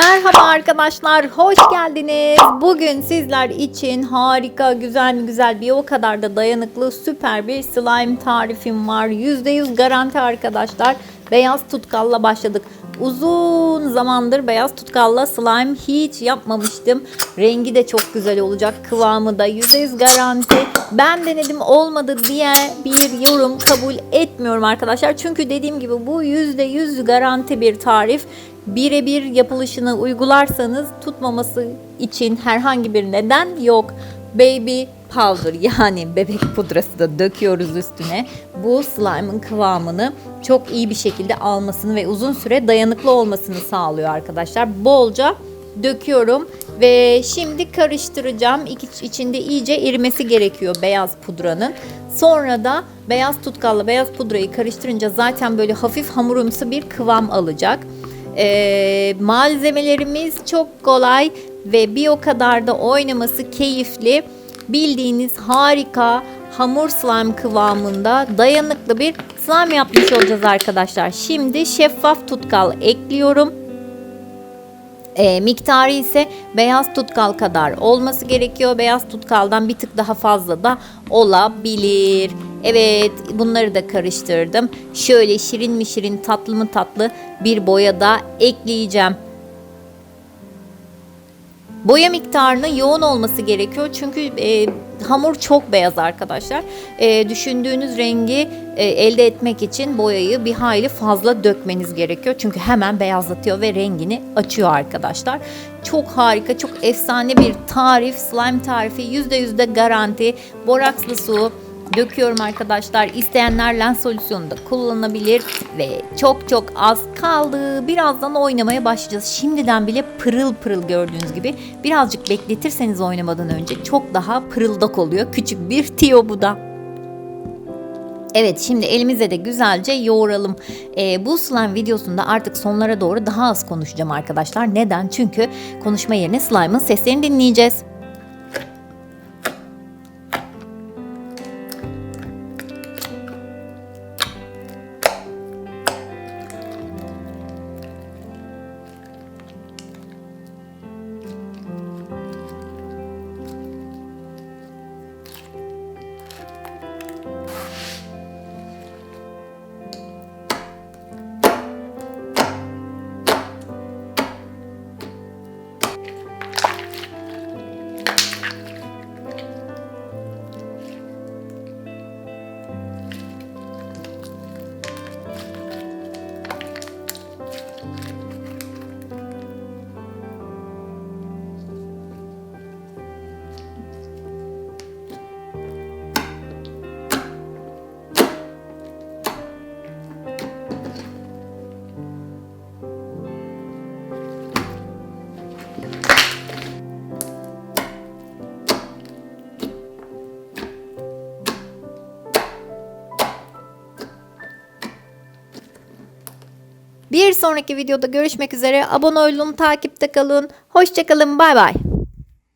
Merhaba arkadaşlar, hoş geldiniz. Bugün sizler için harika, güzel mi güzel bir o kadar da dayanıklı süper bir slime tarifim var. %100 garanti arkadaşlar. Beyaz tutkalla başladık. Uzun zamandır beyaz tutkalla slime hiç yapmamıştım. Rengi de çok güzel olacak. Kıvamı da %100 garanti. Ben denedim olmadı diye bir yorum kabul etmiyorum arkadaşlar. Çünkü dediğim gibi bu %100 garanti bir tarif. Birebir yapılışını uygularsanız tutmaması için herhangi bir neden yok. Baby powder yani bebek pudrası da döküyoruz üstüne. Bu slime'ın kıvamını çok iyi bir şekilde almasını ve uzun süre dayanıklı olmasını sağlıyor arkadaşlar. Bolca döküyorum ve şimdi karıştıracağım. İç, içinde iyice erimesi gerekiyor beyaz pudranın. Sonra da beyaz tutkalla beyaz pudrayı karıştırınca zaten böyle hafif hamurumsu bir kıvam alacak. Ee, malzemelerimiz çok kolay ve bir o kadar da oynaması keyifli. Bildiğiniz harika hamur slime kıvamında dayanıklı bir slime yapmış olacağız arkadaşlar. Şimdi şeffaf tutkal ekliyorum. E, miktarı ise beyaz tutkal kadar olması gerekiyor. Beyaz tutkaldan bir tık daha fazla da olabilir. Evet bunları da karıştırdım. Şöyle şirin mi şirin tatlı mı tatlı bir boya da ekleyeceğim. Boya miktarının yoğun olması gerekiyor çünkü e, hamur çok beyaz arkadaşlar. E, düşündüğünüz rengi e, elde etmek için boyayı bir hayli fazla dökmeniz gerekiyor. Çünkü hemen beyazlatıyor ve rengini açıyor arkadaşlar. Çok harika, çok efsane bir tarif, slime tarifi. %100 de garanti. Borakslı su, döküyorum arkadaşlar. İsteyenler lens solüsyonu da kullanabilir ve çok çok az kaldı. Birazdan oynamaya başlayacağız. Şimdiden bile pırıl pırıl gördüğünüz gibi birazcık bekletirseniz oynamadan önce çok daha pırıldak oluyor. Küçük bir tiyo bu da. Evet şimdi elimize de güzelce yoğuralım. Ee, bu slime videosunda artık sonlara doğru daha az konuşacağım arkadaşlar. Neden? Çünkü konuşma yerine slime'ın seslerini dinleyeceğiz. Bir sonraki videoda görüşmek üzere. Abone olun, takipte kalın. Hoşçakalın, bay bay.